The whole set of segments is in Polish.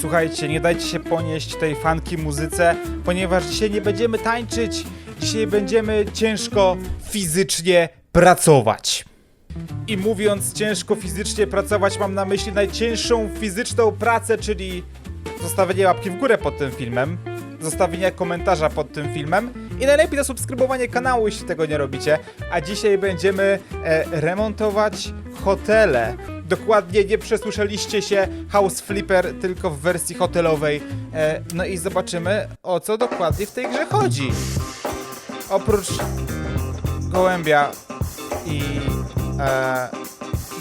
Słuchajcie, nie dajcie się ponieść tej fanki muzyce, ponieważ dzisiaj nie będziemy tańczyć. Dzisiaj będziemy ciężko fizycznie pracować. I mówiąc ciężko fizycznie pracować, mam na myśli najcięższą fizyczną pracę, czyli zostawienie łapki w górę pod tym filmem, zostawienie komentarza pod tym filmem i najlepiej zasubskrybowanie kanału, jeśli tego nie robicie. A dzisiaj będziemy e, remontować hotele. Dokładnie nie przesłyszeliście się House Flipper, tylko w wersji hotelowej. E, no i zobaczymy, o co dokładnie w tej grze chodzi. Oprócz gołębia i e,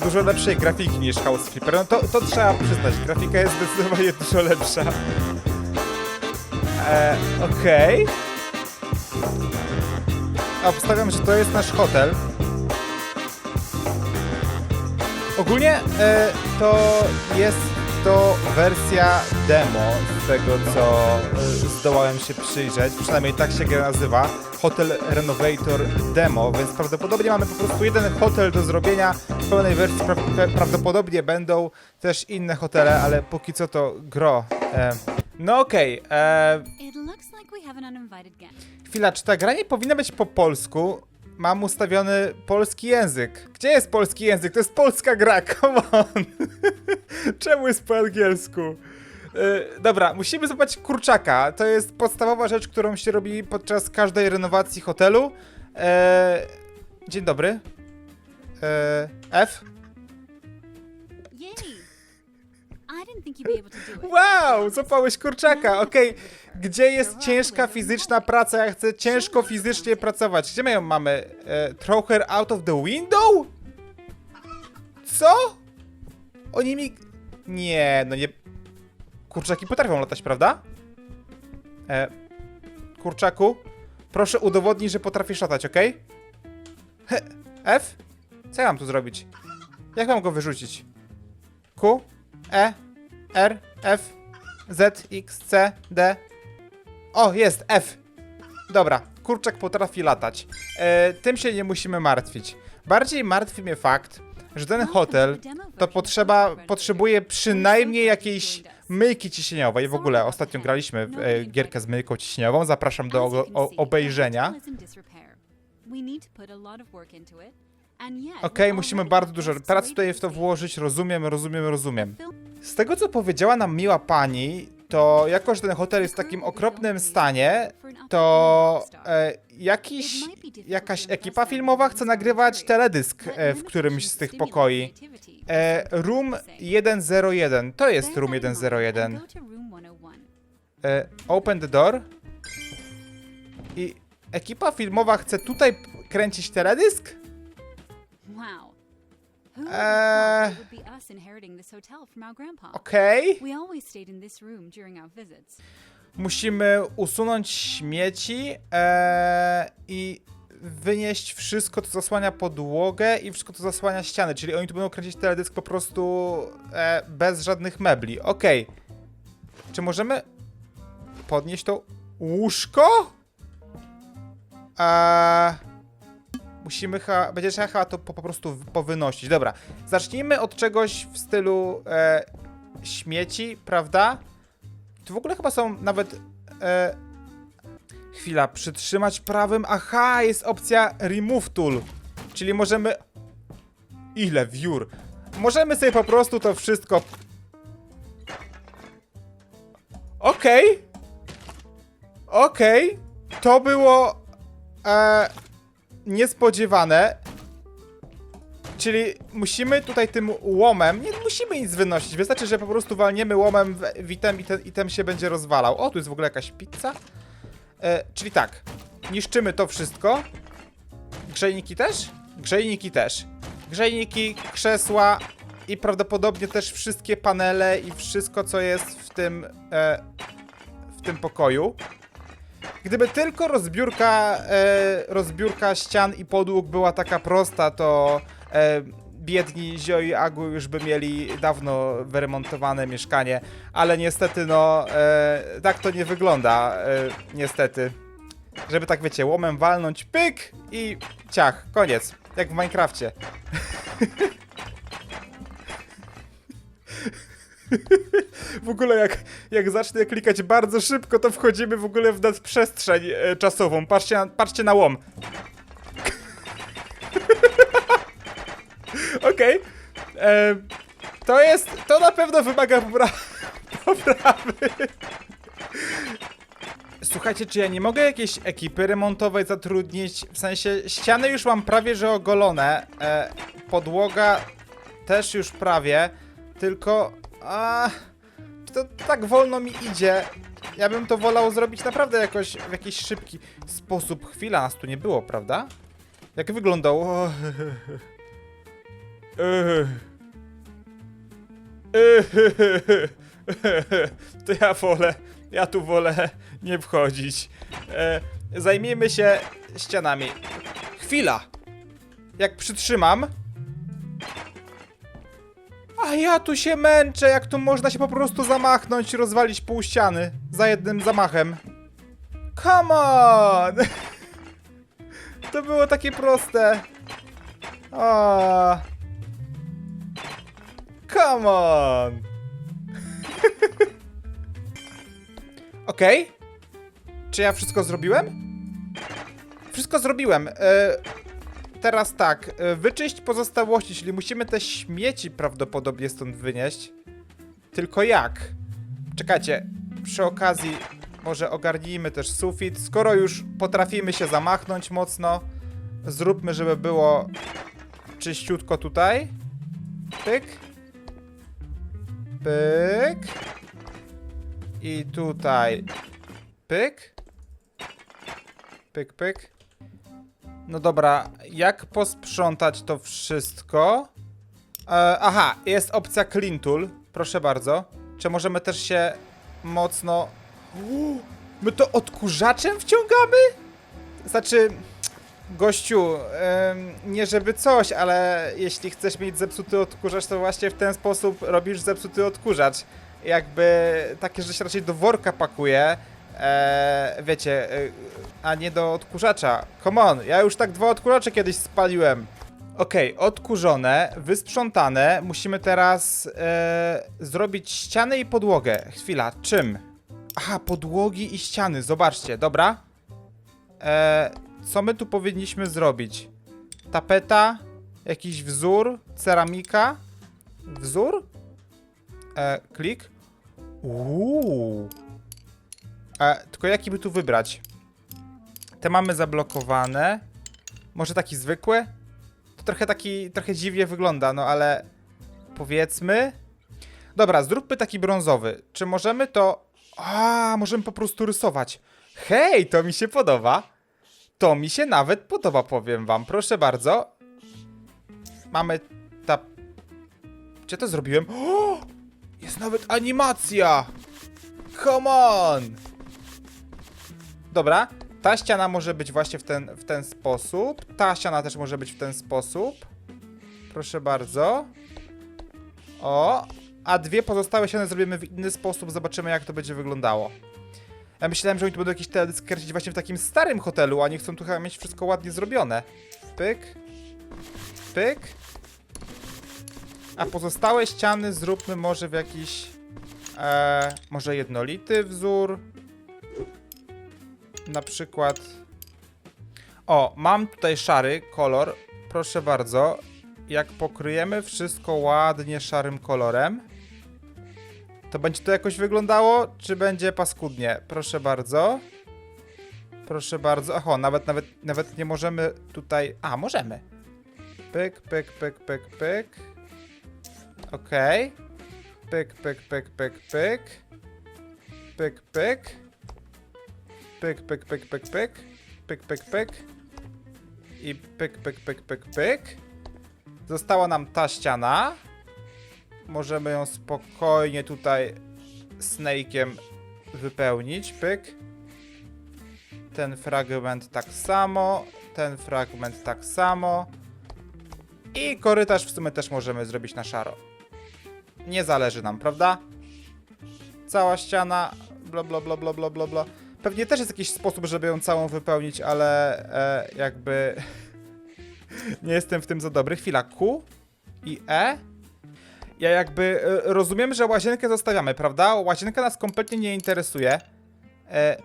dużo lepszej grafiki niż House Flipper. No to, to trzeba przyznać, grafika jest zdecydowanie dużo lepsza. E, Okej. Obstawiam, że to jest nasz hotel. Ogólnie e, to jest to wersja demo z tego, co e, zdołałem się przyjrzeć. Przynajmniej tak się gra nazywa. Hotel Renovator Demo, więc prawdopodobnie mamy po prostu jeden hotel do zrobienia. W pełnej wersji pra pra- prawdopodobnie będą też inne hotele, ale póki co to gro. E, no okej, e, guest. Chwila, czy ta gra nie powinna być po polsku? Mam ustawiony polski język. Gdzie jest polski język? To jest polska gra, come on! Czemu jest po angielsku? Yy, dobra, musimy zobaczyć kurczaka. To jest podstawowa rzecz, którą się robi podczas każdej renowacji hotelu. Eee, dzień dobry. Eee, F? Wow, złapałeś kurczaka, okej. Gdzie jest ciężka fizyczna praca? Ja chcę ciężko fizycznie pracować. Gdzie my ją mamy? E, throw her out of the window? Co? Oni mi... Nie, no nie... Kurczaki potrafią latać, prawda? E, kurczaku, proszę udowodnij, że potrafisz latać, okej? He, F? Co ja mam tu zrobić? Jak mam go wyrzucić? Q? E? R, F, Z, X, C, D. O, jest F. Dobra, kurczak potrafi latać. E, tym się nie musimy martwić. Bardziej martwi mnie fakt, że ten hotel to potrzeba, potrzebuje przynajmniej jakiejś myjki ciśnieniowej. W ogóle ostatnio graliśmy w e, gierkę z myjką ciśnieniową. Zapraszam do o, o, obejrzenia. Okej, musimy bardzo dużo pracy tutaj w to włożyć. Rozumiem, rozumiem, rozumiem. Z tego, co powiedziała nam miła pani, to jako, że ten hotel jest w takim okropnym stanie, to e, jakiś, jakaś ekipa filmowa chce nagrywać teledysk e, w którymś z tych pokoi. E, room 101. To jest Room 101. E, open the door. I ekipa filmowa chce tutaj kręcić teledysk? Wow. Who would Uh, have thought it would be us inheriting this hotel from our grandpa? Okej. We always stayed in this room during our visits. Musimy usunąć śmieci e, i wynieść wszystko, co zasłania podłogę i wszystko, co zasłania ściany. Czyli oni tu będą kręcić teledysk po prostu e, bez żadnych mebli. Okej. Czy możemy podnieść to łóżko? Eee, musimy chyba, będzie trzeba chyba to po, po prostu powynosić. Dobra, zacznijmy od czegoś w stylu e, śmieci, prawda? Tu w ogóle chyba są nawet. E... Chwila, przytrzymać prawym. Aha, jest opcja Remove Tool. Czyli możemy. Ile wiór? Możemy sobie po prostu to wszystko. Okej. Okej. To było. E... Niespodziewane. Czyli musimy tutaj tym łomem, nie musimy nic wynosić, wystarczy, że po prostu walniemy łomem w, item i ten item się będzie rozwalał. O, tu jest w ogóle jakaś pizza. E, czyli tak, niszczymy to wszystko. Grzejniki też? Grzejniki też. Grzejniki, krzesła i prawdopodobnie też wszystkie panele i wszystko, co jest w tym, e, w tym pokoju. Gdyby tylko rozbiórka, e, rozbiórka ścian i podłóg była taka prosta, to e, biedni Zio i Agu już by mieli dawno wyremontowane mieszkanie, ale niestety no e, tak to nie wygląda, e, niestety. Żeby tak wiecie, łomem walnąć, pyk i ciach, koniec, jak w Minecrafcie. W ogóle jak, jak zacznę klikać bardzo szybko, to wchodzimy w ogóle w nadprzestrzeń e, czasową. Patrzcie na, patrzcie na łom. Okej. E, To jest, to na pewno wymaga popra poprawy. Słuchajcie, czy ja nie mogę jakiejś ekipy remontowej zatrudnić? W sensie ściany już mam prawie że ogolone, e, podłoga też już prawie, tylko a, to tak wolno mi idzie. Ja bym to wolał zrobić naprawdę jakoś w jakiś szybki sposób. Chwila, nas tu nie było, prawda? Jak. Ech. To ja wolę, ja tu wolę nie wchodzić. E, zajmijmy się ścianami. Chwila! Jak przytrzymam... A ja tu się męczę, jak tu można się po prostu zamachnąć i rozwalić pół ściany za jednym zamachem. Come on! To było takie proste. O. Come on! Okej. Czy ja wszystko zrobiłem? Wszystko zrobiłem. E, teraz tak, e, wyczyść pozostałości, czyli musimy te śmieci prawdopodobnie stąd wynieść. Tylko jak? Czekajcie, przy okazji może ogarnijmy też sufit. Skoro już potrafimy się zamachnąć mocno, zróbmy, żeby było czyściutko tutaj. Pyk. Pyk. I tutaj. Pyk. Pyk, pyk. No dobra, jak posprzątać to wszystko? E, aha, jest opcja Clean Tool. Proszę bardzo. Czy możemy też się mocno... My to odkurzaczem wciągamy? Znaczy, gościu, em, nie żeby coś, ale jeśli chcesz mieć zepsuty odkurzacz, to właśnie w ten sposób robisz zepsuty odkurzacz. Jakby takie, się raczej do worka pakuje, e, wiecie, e, a nie do odkurzacza. Come on, ja już tak dwa odkurzacze kiedyś spaliłem. Okej, odkurzone, wysprzątane. Musimy teraz e, zrobić ściany i podłogę. Chwila, czym? Aha, podłogi i ściany, zobaczcie, dobra. E, co my tu powinniśmy zrobić? Tapeta, jakiś wzór, ceramika. Wzór? E, klik. Uuu. Tylko jaki by tu wybrać? Te mamy zablokowane. Może taki zwykły? To trochę taki, trochę dziwnie wygląda, no ale powiedzmy. Dobra, zróbmy taki brązowy. Czy możemy to... A, możemy po prostu rysować. Hej, to mi się podoba. To mi się nawet podoba, powiem wam. Proszę bardzo. Mamy ta... Gdzie to zrobiłem? O! Jest nawet animacja! Come on! Dobra, ta ściana może być właśnie w ten, w ten sposób. Ta ściana też może być w ten sposób. Proszę bardzo. O, a dwie pozostałe ściany zrobimy w inny sposób. Zobaczymy, jak to będzie wyglądało. Ja myślałem, że oni tu będą jakieś teledyski kręcić właśnie w takim starym hotelu, a nie chcą tu chyba mieć wszystko ładnie zrobione. Pyk. Pyk. A pozostałe ściany zróbmy może w jakiś... E, może jednolity wzór. Na przykład... O, mam tutaj szary kolor. Proszę bardzo. Jak pokryjemy wszystko ładnie szarym kolorem, to będzie to jakoś wyglądało, czy będzie paskudnie? Proszę bardzo. Proszę bardzo. Oho, nawet, nawet, nawet nie możemy tutaj... A, możemy. Pyk, pyk, pyk, pyk, pyk. Okej. Pyk, pyk, pyk, pyk, pyk. Pyk, pyk. Pyk, pyk, pyk, pyk, pyk. Pyk, pyk, pyk. I pyk, pyk, pyk, pyk, pyk. Została nam ta ściana. Możemy ją spokojnie tutaj snake'iem wypełnić. Pyk. Ten fragment tak samo. Ten fragment tak samo. I korytarz w sumie też możemy zrobić na szaro. Nie zależy nam, prawda? Cała ściana, bla bla bla bla bla bla bla. Pewnie też jest jakiś sposób, żeby ją całą wypełnić, ale e, jakby nie jestem w tym za dobry. Chwila, Q i E. Ja jakby e, rozumiem, że łazienkę zostawiamy, prawda? Łazienka nas kompletnie nie interesuje. E,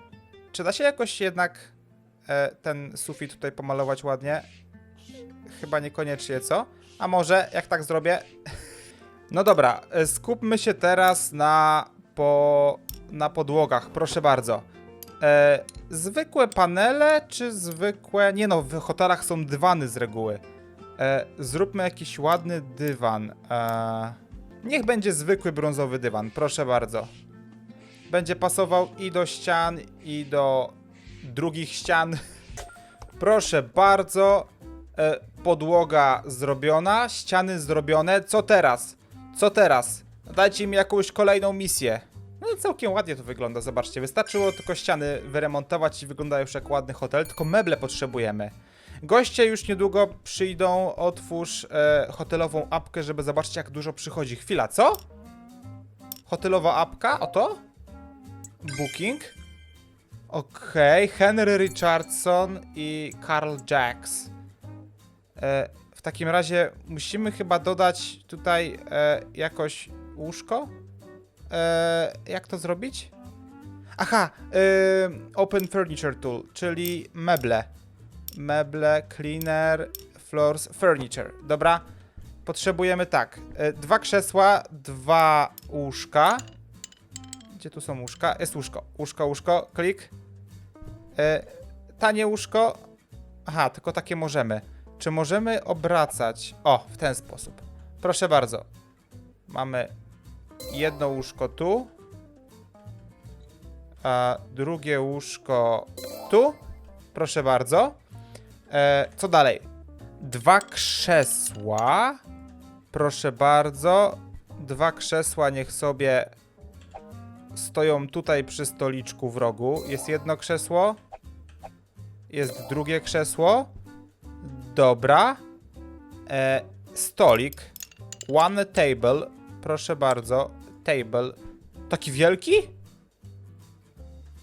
czy da się jakoś jednak e, ten sufit tutaj pomalować ładnie? Chyba niekoniecznie, co? A może, jak tak zrobię? No dobra, e, skupmy się teraz na, po, na podłogach, proszę bardzo. E, zwykłe panele, czy zwykłe... Nie no, w hotelach są dywany z reguły. E, zróbmy jakiś ładny dywan. E, niech będzie zwykły brązowy dywan, proszę bardzo. Będzie pasował i do ścian, i do drugich ścian. Proszę bardzo. E, podłoga zrobiona, ściany zrobione. Co teraz? Co teraz? Dajcie mi jakąś kolejną misję. No i całkiem ładnie to wygląda, zobaczcie. Wystarczyło tylko ściany wyremontować i wygląda już jak ładny hotel, tylko meble potrzebujemy. Goście już niedługo przyjdą, otwórz e, hotelową apkę, żeby zobaczyć jak dużo przychodzi. Chwila, co? Hotelowa apka, oto? Booking. Okej, Henry Richardson i Carl Jacks. E, w takim razie musimy chyba dodać tutaj e, jakoś łóżko? E, jak to zrobić? Aha, e, Open Furniture Tool, czyli meble. Meble, cleaner, floors, furniture. Dobra, potrzebujemy tak. E, dwa krzesła, dwa łóżka. Gdzie tu są łóżka? Jest łóżko. Łóżko, łóżko, klik. E, tanie łóżko. Aha, tylko takie możemy. Czy możemy obracać? O, w ten sposób. Proszę bardzo. Mamy jedno łóżko tu. A drugie łóżko tu. Proszę bardzo. E, co dalej? Dwa krzesła. Proszę bardzo. Dwa krzesła niech sobie stoją tutaj przy stoliczku w rogu. Jest jedno krzesło. Jest drugie krzesło. Dobra. E, stolik. One table. Proszę bardzo. Table. Taki wielki?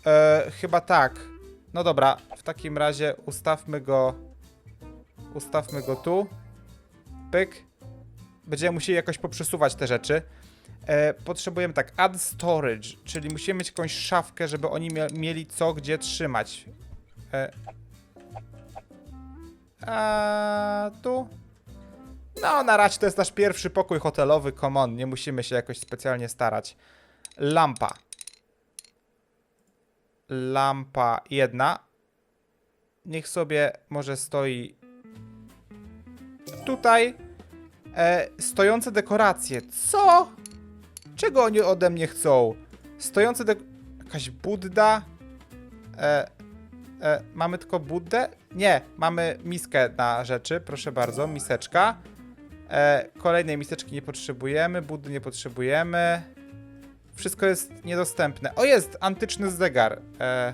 E, chyba tak. No dobra, w takim razie ustawmy go. Ustawmy go tu. Pyk. Będziemy musieli jakoś poprzesuwać te rzeczy. E, potrzebujemy tak, add storage, czyli musimy mieć jakąś szafkę, żeby oni mieli co gdzie trzymać. E, a tu? No, na razie to jest nasz pierwszy pokój hotelowy, come on, nie musimy się jakoś specjalnie starać. Lampa. Lampa jedna. Niech sobie może stoi tutaj. E, stojące dekoracje. Co? Czego oni ode mnie chcą? Stojące dek... Jakaś Budda? E, e, mamy tylko Buddę? Nie, mamy miskę na rzeczy, proszę bardzo, miseczka. E, kolejnej miseczki nie potrzebujemy, Buddy nie potrzebujemy. Wszystko jest niedostępne. O, jest! Antyczny zegar. E,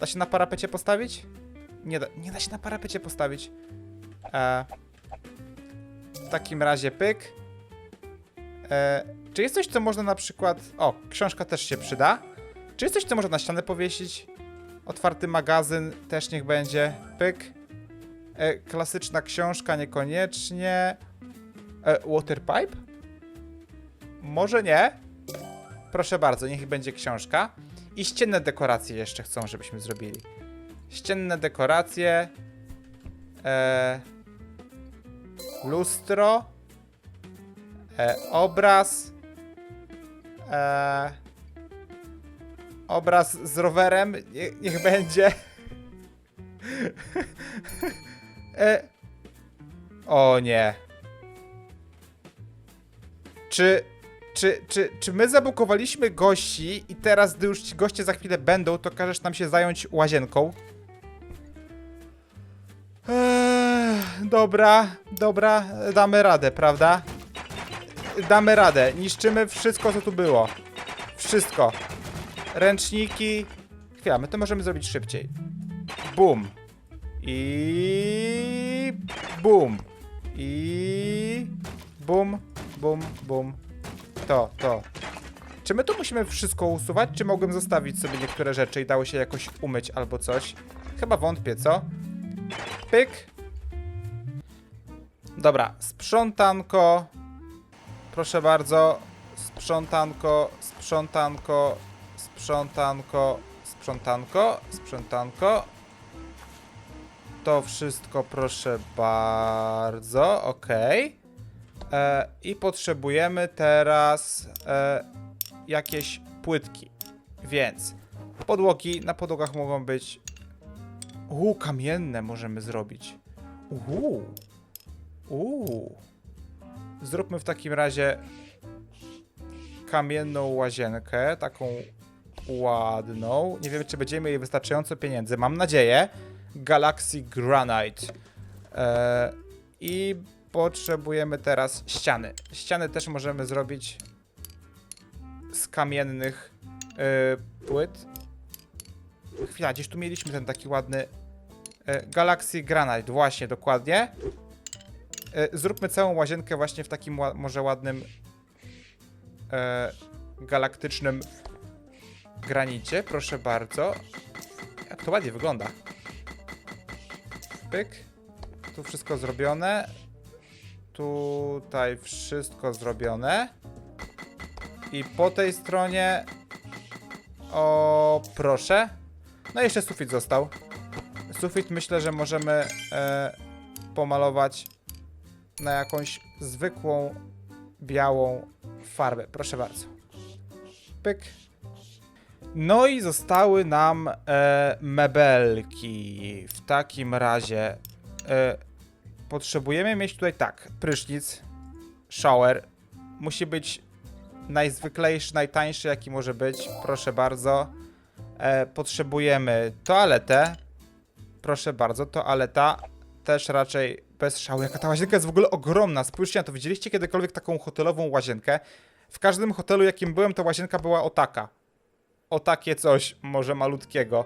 da się na parapecie postawić? Nie da, nie da się na parapecie postawić. E, w takim razie pyk. E, czy jest coś, co można na przykład... O, książka też się przyda. Czy jest coś, co można na ścianę powiesić? Otwarty magazyn też niech będzie. Pyk. E, klasyczna książka niekoniecznie. E, waterpipe? Może nie. Proszę bardzo, niech będzie książka. I ścienne dekoracje jeszcze chcą, żebyśmy zrobili. Ścienne dekoracje. E, lustro. E, obraz. E, obraz z rowerem. Nie, niech będzie. e, o nie. Czy, czy, czy, czy my zabukowaliśmy gości i teraz, gdy już ci goście za chwilę będą, to każesz nam się zająć łazienką? Eee, dobra, dobra, damy radę, prawda? Damy radę, niszczymy wszystko, co tu było. Wszystko. Ręczniki. Chwila, my to możemy zrobić szybciej. Bum. I... Bum. I... Bum, bum, bum. To, to. Czy my tu musimy wszystko usuwać, czy mogłem zostawić sobie niektóre rzeczy i dało się jakoś umyć albo coś? Chyba wątpię, co? Pyk. Dobra, sprzątanko. Proszę bardzo. Sprzątanko, sprzątanko, sprzątanko, sprzątanko, sprzątanko. To wszystko proszę bardzo, okej. E, I potrzebujemy teraz e, jakieś płytki. Więc podłogi, na podłogach mogą być... Uuu, kamienne możemy zrobić. Uuu. Uuu. Zróbmy w takim razie kamienną łazienkę, taką ładną. Nie wiem, czy będziemy jej wystarczająco pieniędzy. Mam nadzieję. Galaxy Granite. E, I potrzebujemy teraz ściany. Ściany też możemy zrobić z kamiennych e, płyt. Chwila, gdzieś tu mieliśmy ten taki ładny e, Galaxy Granite, właśnie, dokładnie. E, zróbmy całą łazienkę właśnie w takim może ładnym galaktycznym granicie, proszę bardzo. Jak to ładnie wygląda. Pyk. Tu wszystko zrobione. Tutaj wszystko zrobione. I po tej stronie... O, proszę. No i jeszcze sufit został. Sufit myślę, że możemy e, pomalować na jakąś zwykłą białą farbę. Proszę bardzo. Pyk. No i zostały nam e, mebelki. W takim razie e, potrzebujemy mieć tutaj tak, prysznic, shower. Musi być najzwyklejszy, najtańszy jaki może być. Proszę bardzo. E, potrzebujemy toaletę. Proszę bardzo, toaleta też raczej bez szału. Jaka ta łazienka jest w ogóle ogromna. Spójrzcie na to. Widzieliście kiedykolwiek taką hotelową łazienkę? W każdym hotelu, jakim byłem, ta łazienka była o taka. O takie coś, może malutkiego.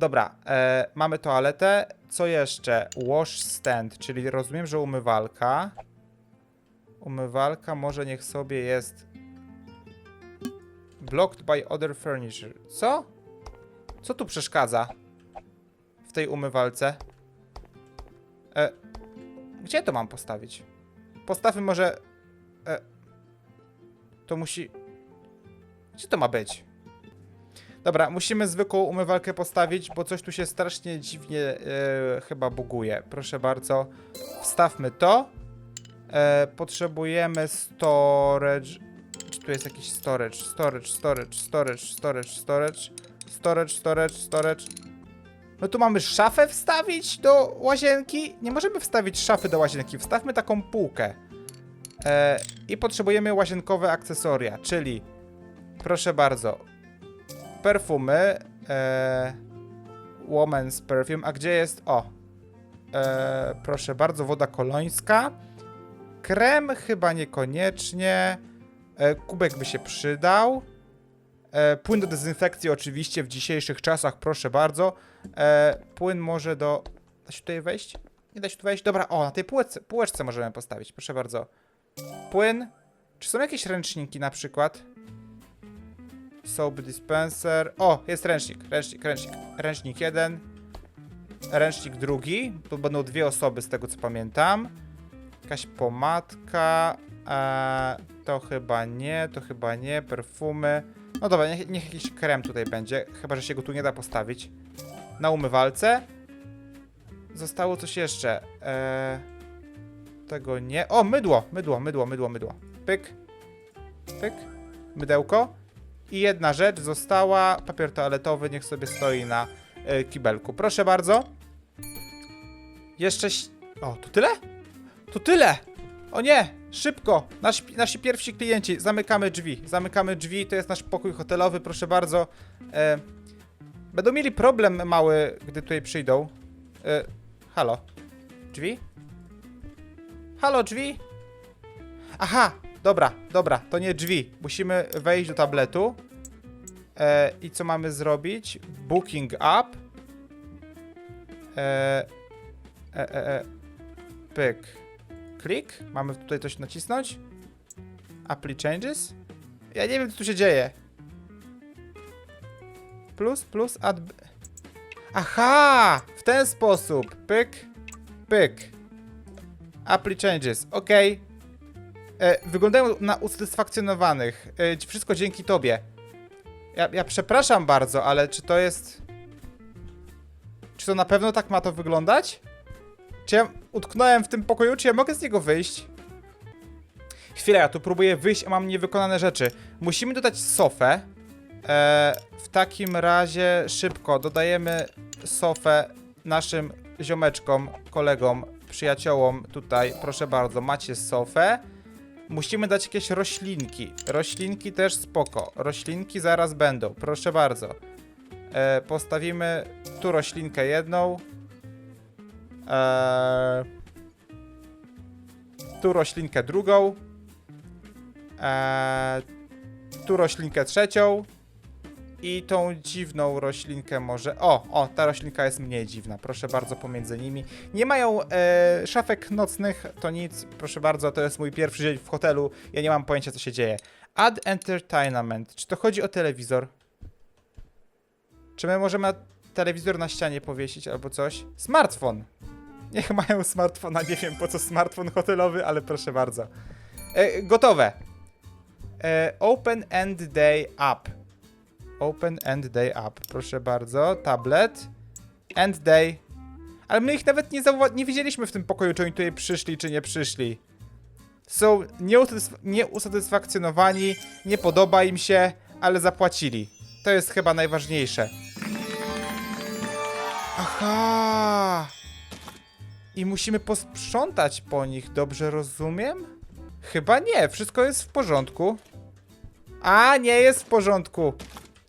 Dobra, e, mamy toaletę. Co jeszcze? Wash stand, czyli rozumiem, że umywalka. Umywalka może niech sobie jest blocked by other furniture. Co? Co tu przeszkadza w tej umywalce? E, gdzie to mam postawić? Postawmy może... E, to musi... Gdzie to ma być? Dobra, musimy zwykłą umywalkę postawić, bo coś tu się strasznie dziwnie e, chyba buguje. Proszę bardzo, wstawmy to. E, potrzebujemy storage. Czy tu jest jakiś storage? Storage, storage, storage, storage, storage, storage, storage, storage. No tu mamy szafę wstawić do łazienki. Nie możemy wstawić szafy do łazienki. Wstawmy taką półkę. E, I potrzebujemy łazienkowe akcesoria, czyli proszę bardzo, perfumy, e, woman's perfume, a gdzie jest, o, e, proszę bardzo, woda kolońska, krem chyba niekoniecznie, e, kubek by się przydał, e, płyn do dezynfekcji oczywiście w dzisiejszych czasach, proszę bardzo, e, płyn może do, da się tutaj wejść? Nie da się tu wejść? Dobra, o, na tej półeczce, półeczce możemy postawić, proszę bardzo. Płyn. Czy są jakieś ręczniki na przykład? Soap dispenser. O, jest ręcznik, ręcznik, ręcznik. Ręcznik jeden. Ręcznik drugi. Tu będą dwie osoby z tego co pamiętam. Jakaś pomadka. E, to chyba nie, to chyba nie. Perfumy. No dobra, niech, niech jakiś krem tutaj będzie. Chyba, że się go tu nie da postawić. Na umywalce. Zostało coś jeszcze. E, tego nie. O, mydło, mydło, mydło, mydło, mydło. Pyk. Pyk. Mydełko. I jedna rzecz została. Papier toaletowy niech sobie stoi na y, kibelku. Proszę bardzo. Jeszcze. O, to tyle? To tyle! O nie! Szybko! Nasi, nasi pierwsi klienci. Zamykamy drzwi. Zamykamy drzwi. To jest nasz pokój hotelowy. Proszę bardzo. E, będą mieli problem mały, gdy tutaj przyjdą. E, halo. Drzwi? Halo, drzwi? Aha, dobra, dobra, to nie drzwi. Musimy wejść do tabletu. E, I co mamy zrobić? Booking up. E, e, e, e, pyk. Klik. Mamy tutaj coś nacisnąć. Apply changes. Ja nie wiem, co tu się dzieje. Plus, plus, add... Aha! W ten sposób. Pyk, pyk. Apply changes. OK. E, wyglądają na usatysfakcjonowanych. E, wszystko dzięki tobie. Ja, ja przepraszam bardzo, ale czy to jest... Czy to na pewno tak ma to wyglądać? Czy ja utknąłem w tym pokoju, czy ja mogę z niego wyjść? Chwila, ja tu próbuję wyjść, a mam niewykonane rzeczy. Musimy dodać sofę. E, w takim razie szybko dodajemy sofę naszym ziomeczkom, kolegom, przyjaciołom tutaj. Proszę bardzo, macie sofę. Musimy dać jakieś roślinki. Roślinki też spoko. Roślinki zaraz będą, proszę bardzo. E, postawimy tu roślinkę jedną. E, tu roślinkę drugą. E, tu roślinkę trzecią. I tą dziwną roślinkę może. O, o, ta roślinka jest mniej dziwna. Proszę bardzo, pomiędzy nimi. Nie mają e, szafek nocnych, to nic. Proszę bardzo, to jest mój pierwszy dzień w hotelu. Ja nie mam pojęcia, co się dzieje. Add entertainment. Czy to chodzi o telewizor? Czy my możemy telewizor na ścianie powiesić albo coś? Smartfon. Niech mają smartfona. Nie wiem po co smartfon hotelowy, ale proszę bardzo. E, gotowe. E, open End Day App. Open End Day App. Proszę bardzo. Tablet. End Day. Ale my ich nawet nie, nie widzieliśmy w tym pokoju, czy oni tutaj przyszli, czy nie przyszli. Są nieusatysf- nieusatysfakcjonowani, nie podoba im się, ale zapłacili. To jest chyba najważniejsze. Aha! I musimy posprzątać po nich, dobrze rozumiem? Chyba nie, wszystko jest w porządku. A, nie jest w porządku.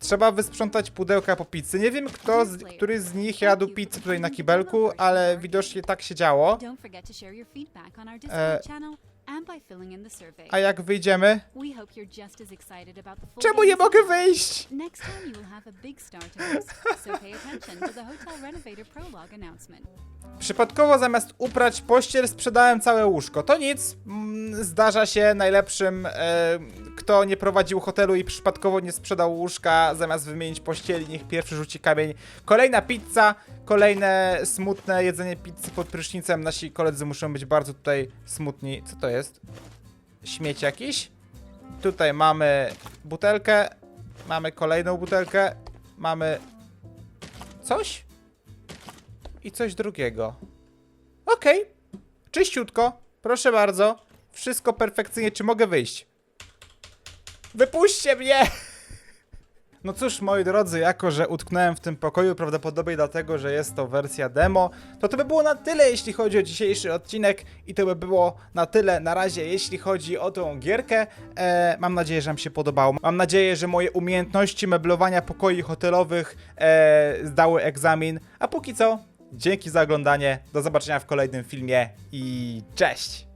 Trzeba wysprzątać pudełka po pizzy. Nie wiem, kto z, który z nich jadł pizzę tutaj na kibelku, ale widocznie tak się działo. Don't A jak wyjdziemy? Czemu nie mogę wyjść? Next time you will have a big star to host, so pay attention to the Hotel Renovator prologue announcement. Przypadkowo zamiast uprać pościel sprzedałem całe łóżko. To nic, mm, zdarza się najlepszym, e, kto nie prowadził hotelu i przypadkowo nie sprzedał łóżka, zamiast wymienić pościeli, niech pierwszy rzuci kamień. Kolejna pizza, kolejne smutne jedzenie pizzy pod prysznicem. Nasi koledzy muszą być bardzo tutaj smutni. Co to jest? Śmieć jakiś? Tutaj mamy butelkę, mamy kolejną butelkę, mamy coś? i coś drugiego. Okej. Czyściutko. Proszę bardzo. Wszystko perfekcyjnie. Czy mogę wyjść? Wypuśćcie mnie! No cóż, moi drodzy, jako że utknąłem w tym pokoju, prawdopodobnie dlatego, że jest to wersja demo, to to by było na tyle, jeśli chodzi o dzisiejszy odcinek i to by było na tyle na razie, jeśli chodzi o tą gierkę. E, mam nadzieję, że Wam się podobało. Mam nadzieję, że moje umiejętności meblowania pokoi hotelowych e, zdały egzamin. A póki co, dzięki za oglądanie, do zobaczenia w kolejnym filmie i cześć!